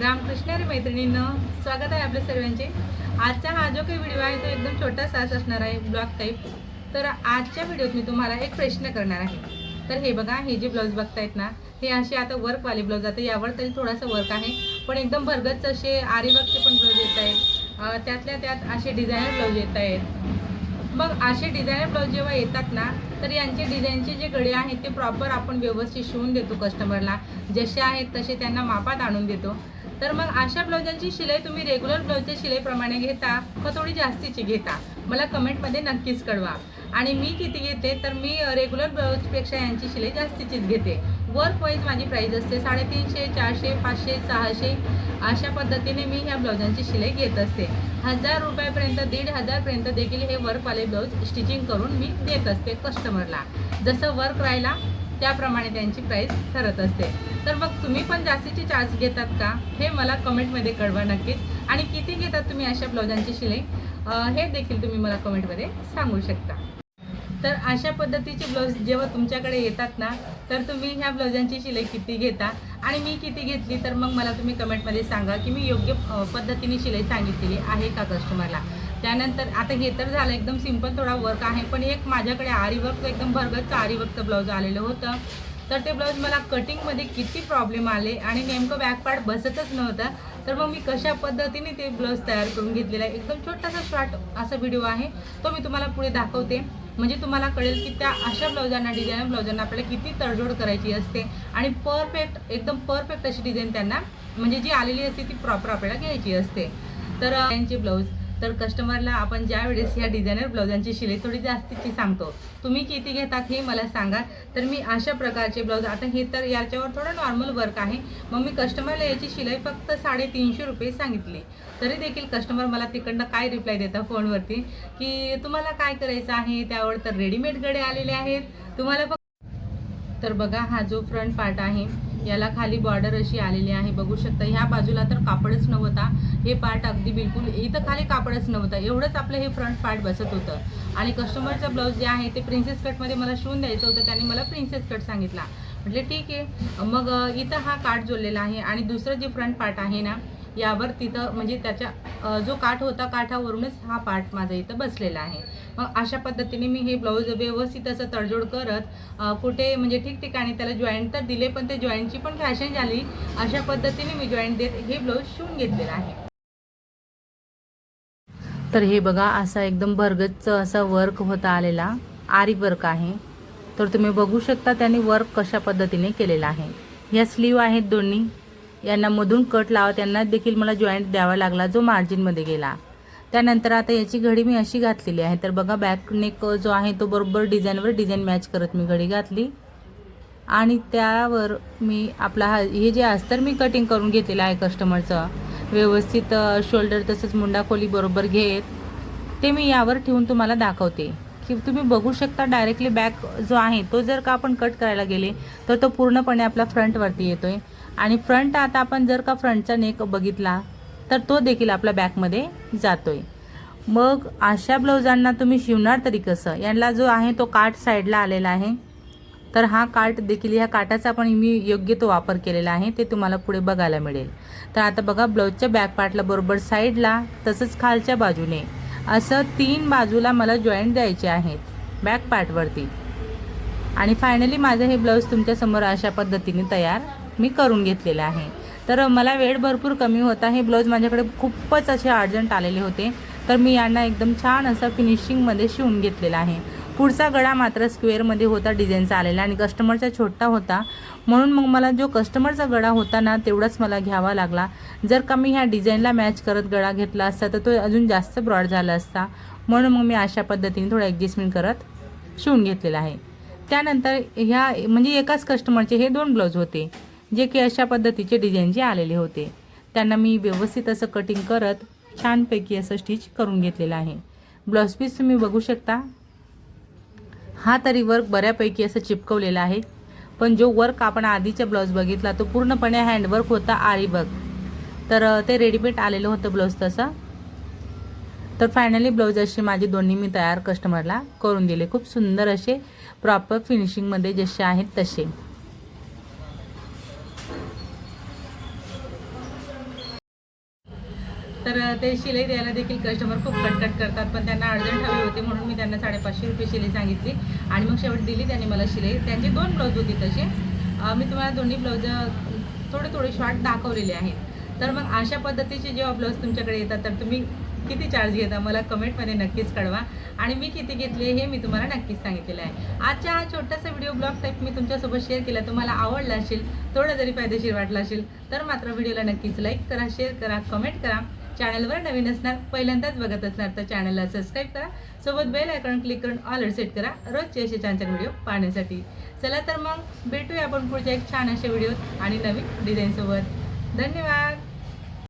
रामकृष्ण मैत्रिणीनं स्वागत आहे आपल्या सर्वांचे. आजचा हा जो काही व्हिडिओ आहे तो एकदम छोटासाच असणार आहे ब्लॉग टाईप तर आजच्या व्हिडिओत मी तुम्हाला एक प्रश्न करणार आहे. तर हे बघा हे जे ब्लाऊज बघतायत ना हे असे आता वर्कवाले ब्लाऊज आता यावर तरी थोडासा वर्क आहे पण एकदम भरगच असे आरीवर्कचे पण ब्लाऊज येत आहेत. त्यातल्या त्यात असे डिझायनर ब्लाऊज येत आहेत. मग असे डिझायनर ब्लाऊज जेव्हा येतात ना तर यांचे डिझाईनचे जे गळे आहेत ते प्रॉपर आपण व्यवस्थित शिवून देतो कस्टमरला जसे आहेत तसे त्यांना मापात आणून देतो. तर मग अशा ब्लाउजांची शिलाई तुम्ही रेग्युलर ब्लाऊजच्या शिलाईप्रमाणे घेता का थोडी जास्तीची घेता? मला कमेंटमध्ये नक्कीच कळवा. आणि मी किती घेते? तर मी रेग्युलर ब्लाउजपेक्षा यांची शिलाई जास्तीचीच घेते. वर्क वाईज माझी प्राईज असते साडेतीनशे चारशे पाचशे सहाशे अशा पद्धतीने मी ह्या ब्लाउजांची शिलाई घेत असते. हजार रुपयापर्यंत दीड हजारपर्यंत देखील हे वर्कवाले ब्लाऊज स्टिचिंग करून मी देत असते कस्टमरला जसं वर्क राहिला त्याप्रमाणे त्यांची प्राईस ठरत असते. तर मग तुम्ही पण जास्तीचे चार्ज घेतात का? हे मला कमेंटमध्ये कळवा नक्कीच. आणि किती घेतात तुम्ही अशा ब्लाऊजांची शिलाई? हे देखील तुम्ही मला कमेंटमध्ये सांगू शकता. तर अशा पद्धतीचे ब्लाऊज जेव्हा तुमच्याकडे येतात ना तर तुम्ही ह्या ब्लाऊजांची शिलाई किती घेता? आणि मी किती घेतली? तर मग मला तुम्ही कमेंटमध्ये सांगा की मी योग्य पद्धतीने शिलाई सांगितलेली आहे का कस्टमरला त्यानंतर आता हे तर झालं एकदम सिंपल थोडा वर्क आहे पण एक माझ्याकडे आरी वर्कचं एकदम भरगतचं आरी वर्कचं ब्लाऊज आलेलं होतं. तर ते ब्लाऊज मला कटिंगमध्ये किती प्रॉब्लेम आले आणि नेमकं बॅक पार्ट बसतच नव्हता. तर मग मी कशा पद्धतीने ते ब्लाऊज तयार करून घेतलेला आहे एकदम छोटासा शॉर्ट असा व्हिडिओ आहे तो मी तुम्हाला पुढे दाखवते. म्हणजे तुम्हाला कळेल की त्या अशा ब्लाऊजांना डिझाईन ब्लाऊजांना आपल्याला किती तडजोड करायची असते आणि परफेक्ट एकदम परफेक्ट अशी डिझाईन त्यांना म्हणजे जी आलेली असते ती प्रॉपर आपल्याला घ्यायची असते. तर त्यांचे ब्लाऊज तर कस्टमरला आपण ज्या वेळेस ह्या डिझायनर ब्लाऊजांची शिलाई थोडी जास्तीची सांगतो तुम्ही किती घेतात हे मला सांगा. तर मी अशा प्रकारचे ब्लाऊज आता हे तर याच्यावर थोडं नॉर्मल वर्क आहे. मग मी कस्टमरला याची शिलाई फक्त साडेतीनशे रुपये सांगितली. तरी देखील कस्टमर मला तिकडनं काय रिप्लाय देता फोनवरती की तुम्हाला काय करायचं आहे? त्यावर तर रेडीमेड गडे आलेले आहेत. तुम्हाला फक्त तर बघा हा जो फ्रंट पार्ट आहे याला खाली बॉर्डर अशी आलेली आहे. बघू शकता ह्या बाजूला तर कापडच नव्हता. हे पार्ट अगदी बिलकुल इथं खाली कापडच नव्हतं. एवढंच आपलं हे फ्रंट पार्ट बसत होतं. आणि कस्टमरचं ब्लाऊज जे आहे ते प्रिन्सेस कटमध्ये मला शिवून द्यायचं होतं. त्याने मला प्रिन्सेस कट सांगितला. म्हटलं ठीक आहे. मग इथं हा काठ जोडलेला आहे. आणि दुसरं जे फ्रंट पार्ट आहे ना यावर तिथं म्हणजे त्याच्या जो काठ होता काठावरूनच हा पार्ट माझा इथं बसलेला आहे. मग अशा पद्धतीने मी हे ब्लाऊज व्यवस्थित असं तडजोड करत कुठे म्हणजे ठिकठिकाणी त्याला जॉईंट तर दिले पण ते जॉईंटची पण फॅशन झाली. अशा पद्धतीने मी जॉईंट देत हे ब्लाऊज शिवून घेतलेलं आहे. तर हे बघा असा एकदम भरगतचं असा वर्क होता आलेला आरी वर्क आहे. तर तुम्ही बघू शकता त्यांनी वर्क कशा पद्धतीने केलेला आहे. या स्लीव आहेत दोन्ही. यांना मधून कट लावा त्यांना देखील मला जॉईंट द्यावा लागला जो मार्जिनमध्ये गेला. त्यानंतर आता याची घडी मी अशी घातलेली आहे. तर बघा बॅक नेक जो आहे तो बरोबर डिझाईनवर डिझाईन मॅच करत मी घडी घातली. आणि त्यावर मी आपला हा हे जे अस्तर मी कटिंग करून घेतलेलं आहे कस्टमरचं व्यवस्थित शोल्डर तसंच मुंडा खोली बरोबर घेत. ते मी यावर ठेवून तुम्हाला दाखवते. की तुम्ही बघू शकता डायरेक्टली बॅक जो आहे तो जर का आपण कट करायला गेले तर तो पूर्णपणे आपला फ्रंटवरती येतो आहे आणि फ्रंट आता आपण जर का फ्रंटचा नेक बघितला तर तो देखील आपल्या बॅकमध्ये आहे मग अशा ब्लाऊजांना तुम्ही शिवणार तरी कसं? यांना जो आहे तो काठ साईडला आलेला आहे. तर हा काठ देखील ह्या काठाचा पण मी योग्य तो वापर केलेला आहे. ते तुम्हाला पुढे बघायला मिळेल. तर आता बघा ब्लाऊजच्या बॅक पार्टला बरोबर साईडला तसंच खालच्या बाजूने. असं तीन बाजूला मला जॉईंट द्यायचे आहेत बॅक पार्टवरती आणि फायनली माझं हे ब्लाऊज तुमच्यासमोर अशा पद्धतीने तयार मी करून घेतलेलं आहे. तर मला वेळ भरपूर कमी होता. हे ब्लाऊज माझ्याकडे खूपच असे अर्जंट आलेले होते. तर मी यांना एकदम छान असं फिनिशिंगमध्ये शिवून घेतलेला आहे. पुढचा गळा मात्र स्क्वेअरमध्ये होता डिझाईनचा आलेला आणि कस्टमरचा छोटा होता. म्हणून मग मला जो कस्टमरचा गळा होता ना तेवढाच मला घ्यावा लागला. जर का मी ह्या डिझाईनला मॅच करत गळा घेतला असता तर तो अजून जास्त ब्रॉड झाला असता. म्हणून मग मी अशा पद्धतीने थोडं ॲडजस्टमेंट करत शिवून घेतलेला आहे. त्यानंतर ह्या म्हणजे एकाच कस्टमरचे हे दोन ब्लाऊज होते. जे की अशा पद्धतीचे डिझाईनचे आलेले होते. त्यांना मी व्यवस्थित असं कटिंग करत छानपैकी असं स्टिच करून घेतलेलं आहे. ब्लाऊज पीस तुम्ही बघू शकता. हा तरी वर्क बऱ्यापैकी असं चिपकवलेला आहे. पण जो वर्क आपण आधीच्या ब्लाऊज बघितला तो पूर्णपणे हँडवर्क होता आरी वर्क तर ते रेडीमेड आलेलं होतं ब्लाऊज तसं. तर फायनली ब्लाऊज असे माझे दोन्ही मी तयार कस्टमरला करून दिले. खूप सुंदर असे प्रॉपर फिनिशिंगमध्ये जसे आहेत तसे तर ते शिलाई द्यायला देखील कस्टमर खूप कटकट करतात. पण त्यांना अर्जंट हवी होती म्हणून मी त्यांना साडेपाचशे रुपये शिलाई सांगितली. आणि मग शेवट दिली त्यांनी मला शिलाई. त्यांचे दोन ब्लाऊज होती तसे. मी तुम्हाला दोन्ही ब्लाऊज थोडे थोडे शॉर्ट दाखवलेले आहेत. तर मग अशा पद्धतीचे जेव्हा ब्लाऊज तुमच्याकडे येतात तर तुम्ही किती चार्ज घेता मला कमेंटमध्ये नक्कीच कळवा. आणि मी किती घेतले हे मी तुम्हाला नक्कीच सांगितलेलं आहे. आजच्या हा छोटासा व्हिडिओ ब्लॉग टाईप मी तुमच्यासोबत शेअर केला. तुम्हाला आवडला असेल थोडं जरी फायदेशीर वाटला असेल तर मात्र व्हिडिओला नक्कीच लाईक करा शेअर करा कमेंट करा. चॅनलवर नवीन असणार पहिल्यांदाच बघत असणार तर चॅनलला सबस्क्राईब करा. सोबत बेल आयकॉन क्लिक करून ऑल सेट करा. रोजचे असे छान छान व्हिडिओ पाहण्यासाठी. चला तर मग भेटूया आपण पुढच्या एक छान अशा व्हिडिओ आणि नवीन डिझाईनसोबत धन्यवाद!